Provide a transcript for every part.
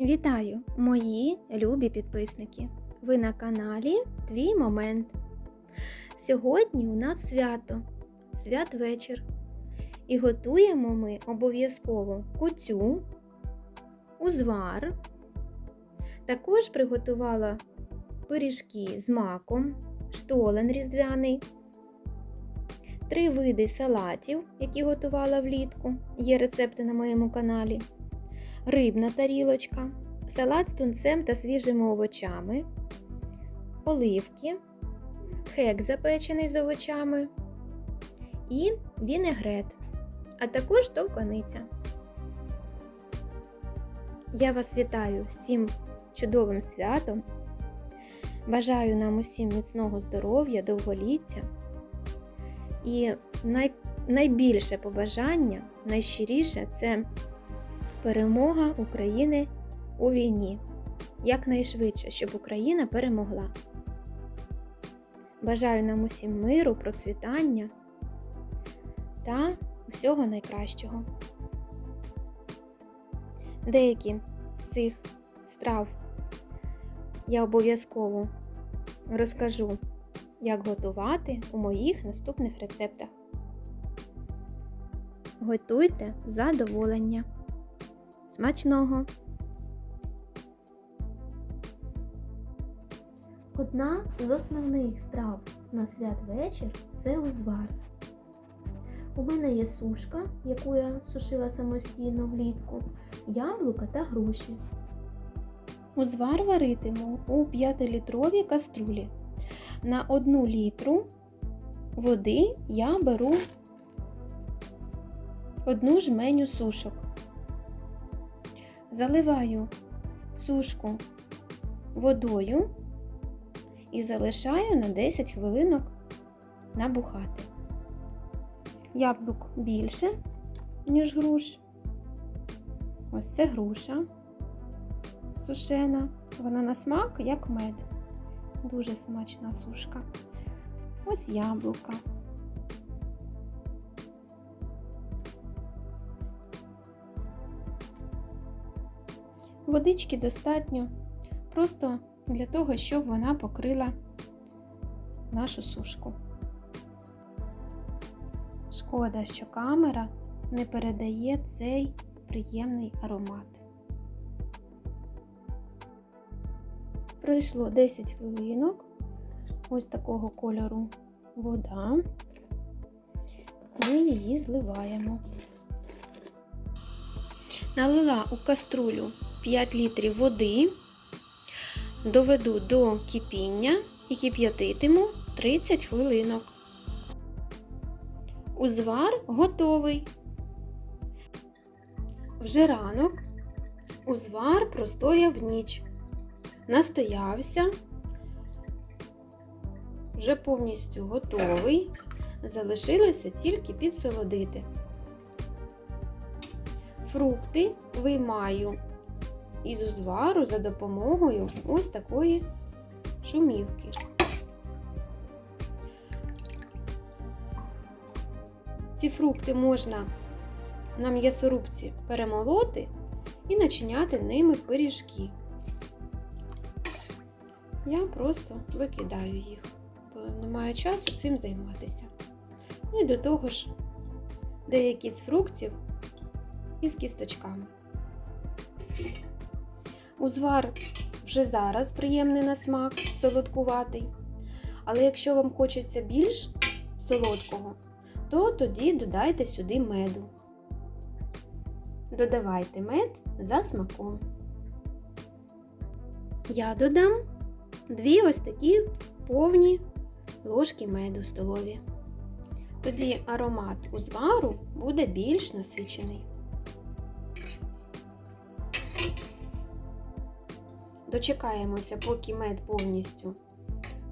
Вітаю, мої любі підписники! Ви на каналі Твій Момент. Сьогодні у нас свято, святвечір. І готуємо ми обов'язково кутю, узвар. Також приготувала пиріжки з маком, штолен різдвяний, три види салатів, які готувала влітку. Є рецепти на моєму каналі рибна тарілочка, салат з тунцем та свіжими овочами, оливки, хек запечений з овочами і вінегрет, а також товканиця. Я вас вітаю цим чудовим святом. Бажаю нам усім міцного здоров'я, довголіття. І най... найбільше побажання, найщиріше це перемога України у війні. Якнайшвидше, щоб Україна перемогла. Бажаю нам усім миру, процвітання та всього найкращого. Деякі з цих страв я обов'язково розкажу, як готувати у моїх наступних рецептах. Готуйте задоволення! Смачного! Одна з основних страв на святвечір це узвар. У мене є сушка, яку я сушила самостійно влітку, яблука та груші. Узвар варитиму у 5-літровій каструлі. На 1 літру води я беру одну жменю сушок. Заливаю сушку водою і залишаю на 10 хвилинок набухати. Яблук більше, ніж груш. Ось це груша сушена. Вона на смак, як мед. Дуже смачна сушка. Ось яблука. Водички достатньо просто для того, щоб вона покрила нашу сушку. Шкода, що камера не передає цей приємний аромат. Пройшло 10 хвилинок, ось такого кольору вода, ми її зливаємо. Налила у каструлю 5 літрів води, доведу до кипіння і кип'ятитиму 30 хвилинок. Узвар готовий. Вже ранок узвар простояв ніч. Настоявся, вже повністю готовий. Залишилося тільки підсолодити. Фрукти виймаю із узвару за допомогою ось такої шумівки. Ці фрукти можна на м'ясорубці перемолоти і начиняти ними пиріжки. Я просто викидаю їх, бо немає часу цим займатися. Ну і до того ж, деякі з фруктів із кісточками. Узвар вже зараз приємний на смак, солодкуватий. Але якщо вам хочеться більш солодкого, то тоді додайте сюди меду. Додавайте мед за смаком. Я додам дві ось такі повні ложки меду столові. Тоді аромат узвару буде більш насичений. Дочекаємося, поки мед повністю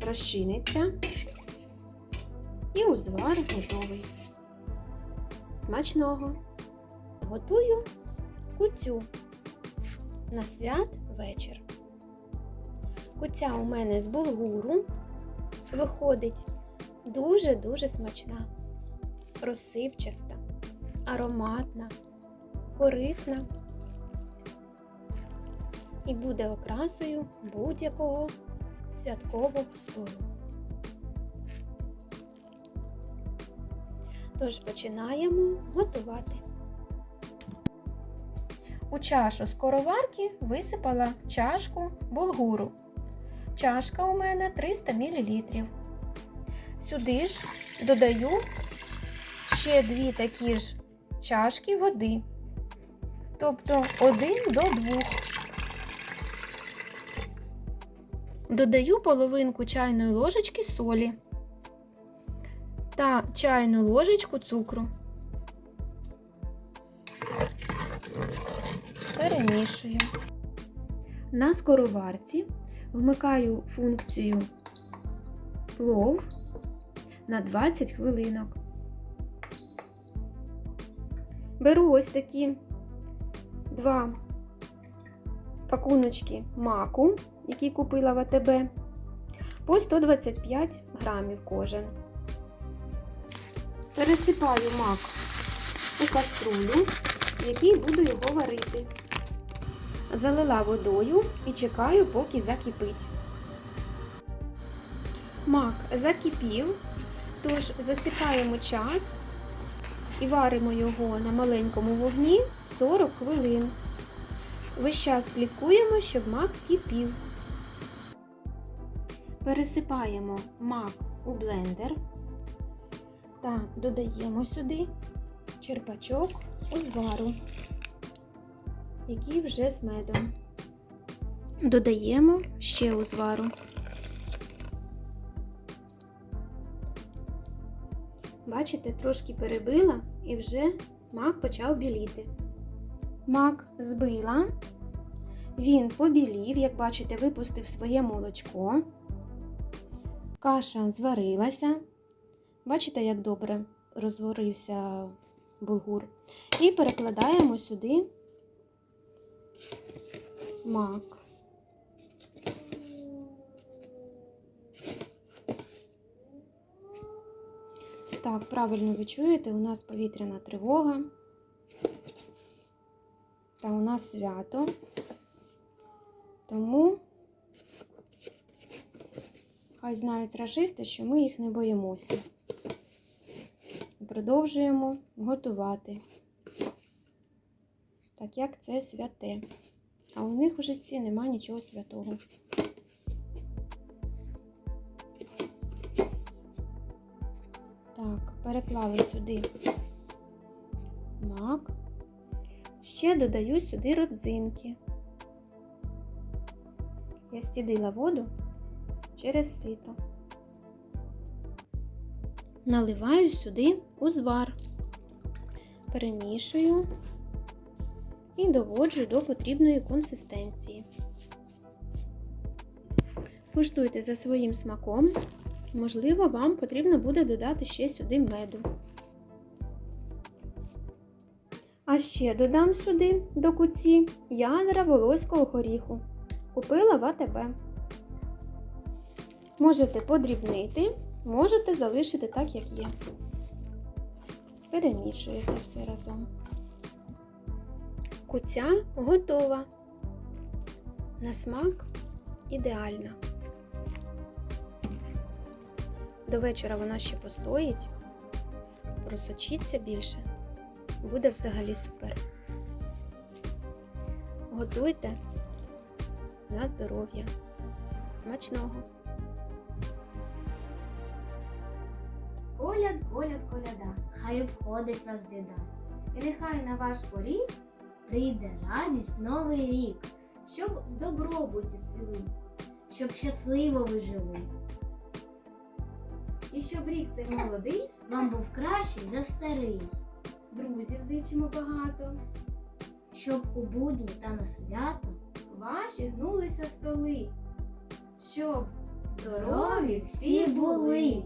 розчиниться. І узвар готовий. Смачного! Готую кутю на свят вечір. Куця у мене з булгуру виходить дуже-дуже смачна, розсипчаста, ароматна, корисна. І буде окрасою будь-якого святкового столу. Тож починаємо готувати. У чашу скороварки висипала чашку булгуру. Чашка у мене 300 мл. Сюди ж додаю ще дві такі ж чашки води. Тобто один до двох. Додаю половинку чайної ложечки солі та чайну ложечку цукру. Перемішую. На скороварці вмикаю функцію плов на 20 хвилинок. Беру ось такі два пакуночки маку, які купила в АТБ, по 125 грамів кожен. Пересипаю мак у каструлю, в якій буду його варити. Залила водою і чекаю, поки закипить. Мак закипів, тож засипаємо час і варимо його на маленькому вогні 40 хвилин. Весь час слідкуємо, щоб мак кипів. Пересипаємо мак у блендер та додаємо сюди черпачок узвару, який вже з медом. Додаємо ще узвару. Бачите, трошки перебила і вже мак почав біліти. Мак збила, він побілів, як бачите, випустив своє молочко. Каша зварилася. Бачите, як добре розварився булгур. І перекладаємо сюди мак. Так, правильно ви чуєте, у нас повітряна тривога. Та у нас свято. Тому хай знають рашисти, що ми їх не боїмося. Продовжуємо готувати. Так як це святе. А у них в житті нема нічого святого. Так, переклали сюди мак. Ще додаю сюди родзинки. Я стідила воду через сито. Наливаю сюди узвар, перемішую і доводжу до потрібної консистенції. Куштуйте за своїм смаком. Можливо, вам потрібно буде додати ще сюди меду. А ще додам сюди до куці ядра волоського горіху. Купила в АТБ. Можете подрібнити, можете залишити так, як є. Перемішуєте все разом. Куця готова. На смак ідеальна. До вечора вона ще постоїть, просочиться більше. Буде взагалі супер. Готуйте на здоров'я. Смачного! Коляд, коляд, коляда, хай обходить вас біда. І нехай на ваш поріг прийде радість новий рік, щоб в добробуті цвіли, щоб щасливо ви жили. І щоб рік цей молодий вам був кращий за старий, Друзів зичимо багато. щоб у будні та на свято Ваші гнулися столи. Щоб здорові всі були.